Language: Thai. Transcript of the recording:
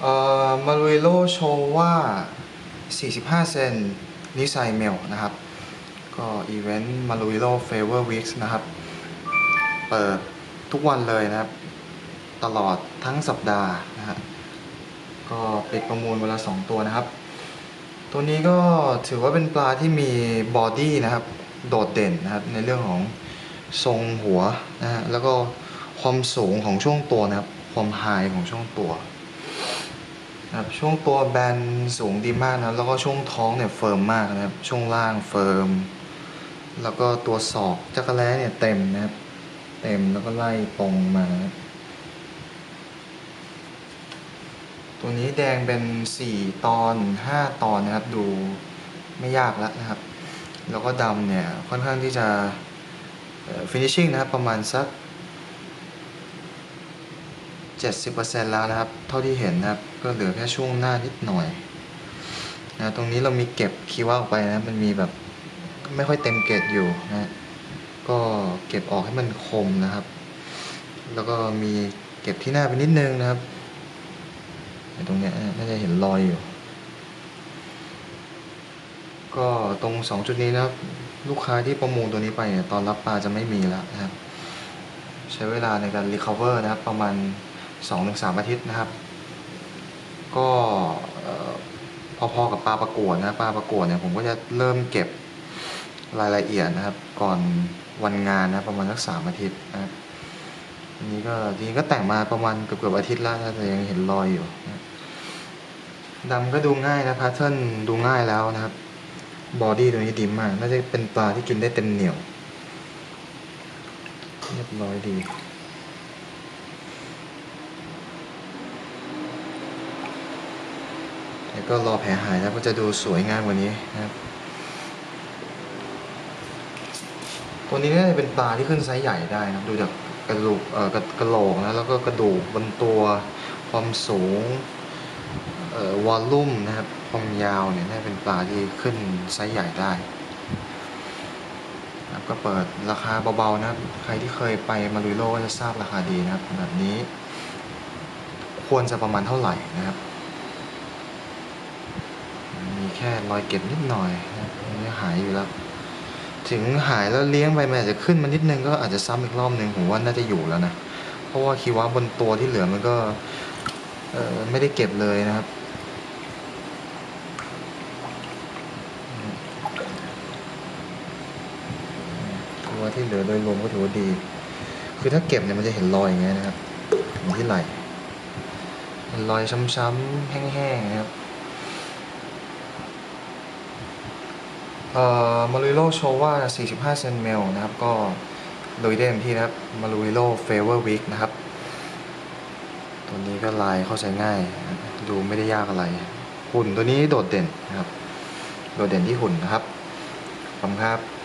เอ่อมารุโลโชว่า 45 เซนนิไซเมลนะครับ ก็อีเวนต์มารุโลเฟเวอร์วีคนะครับ เปิดทุกวันเลยนะครับ ตลอดทั้งสัปดาห์นะฮะก็ปิดประมูลเวลาสองตัวนะครับ ตัวนี้ก็ถือว่าเป็นปลาที่มีบอดี้นะครับ โดดเด่นนะครับ ในเรื่องของทรงหัวนะฮะแล้วก็ความสูงของช่วงตัวนะครับ ความไฮของช่วงตัว ครับช่วงตัวแบนสูงดีมากนะแล้วก็ช่วงท้องเนี่ยเฟิร์มมากนะครับช่วงล่างเฟิร์ม แล้วก็ตัวศอกจักรแล้เนี่ยเต็มนะครับ เต็มแล้วก็ไล่ตรงมานะตัวนี้แดงเป็น 4 ตอน 5 ตอนนะครับ ดูไม่ยากแล้วนะครับ แล้วก็ดำเนี่ยค่อนข้างที่จะฟินิชชิ่งนะครับประมาณสัก 70%แล้วนะครับ เท่าที่เห็นนะครับ ก็เหลือแค่ช่วงหน้านิดหน่อยนะตรงนี้เรามีเก็บคีว่าออกไปนะ มันมีแบบไม่ค่อยเต็มเกรดอยู่นะก็เก็บออกให้มันคมนะครับ แล้วก็มีเก็บที่หน้าไปนิดนึงนะครับตรงเนี้ยน่าจะเห็นรอยอยู่ ก็ตรงสองจุดนี้นะครับ ลูกค้าที่ประมูลตัวนี้ไปเนี่ยตอนรับปลาจะไม่มีแล้วนะครับ ใช้เวลาในการ recover นะครับประมาณ 2-3 อาทิตย์นะครับ ก็พอๆกับปลาประกวดนะปลาประกวดเนี่ยผมก็จะเริ่มเก็บรายละเอียดนะครับ ก่อนวันงานนะประมาณสักสามอาทิตย์นะครับอันนี้ก็จริงก็แต่งมาประมาณเกือบๆอาทิตย์แล้วแต่ยังเห็นรอยอยู่นะดำก็ดูง่ายนะพาเทิร์นดูง่ายแล้วนะครับบอดี้ตัวนี้ดีมากน่าจะเป็นปลาที่กินได้เต็มเหนียว เรียบร้อยดี แล้วก็รอแผลหายแล้วก็จะดูสวยงามกว่านี้นะครับ ตัวนี้น่าจะเป็นปลาที่ขึ้นไซส์ใหญ่ได้นะครับดูจากกระดูกเอ่อกระกระโหลกนะแล้วก็กระดูกบนตัวความสูงเอ่อวอลลุ่มนะครับความยาวเนี่ยน่าเป็นปลาที่ขึ้นไซส์ใหญ่ได้นะครับก็เปิดราคาเบาๆนะครับใครที่เคยไปมาลุยโลก็จะทราบราคาดีนะครับแบบนี้ ควรจะประมาณเท่าไหร่นะครับ แค่รอยเก็บนิดหน่อยนะครับมันไม่หายอยู่แล้ว ถึงหายแล้วเลี้ยงไปมันอาจจะขึ้นมานิดนึงก็อาจจะซ้ำอีกรอบหนึ่งผมว่าน่าจะอยู่แล้วนะ เพราะว่าคีวะบนตัวที่เหลือมันก็เออไม่ได้เก็บเลยนะครับคีวะที่เหลือโดยรวมก็ถือว่าดี คือถ้าเก็บเนี่ยมันจะเห็นรอยอย่างเงี้ยนะครับอย่างที่ไหลรอยช้ำๆแห้งๆนะครับ เอ่อมารุโลโชว่า 45 เซนเมลนะครับ ก็โดยเด่นที่นะครับมารุโลเฟเวอร์วิกนะครับ ตัวนี้ก็ลายเข้าใจง่าย ดูไม่ได้ยากอะไร หุ่นตัวนี้โดดเด่นนะครับ โดดเด่นที่หุ่นนะครับขอบคุณครับ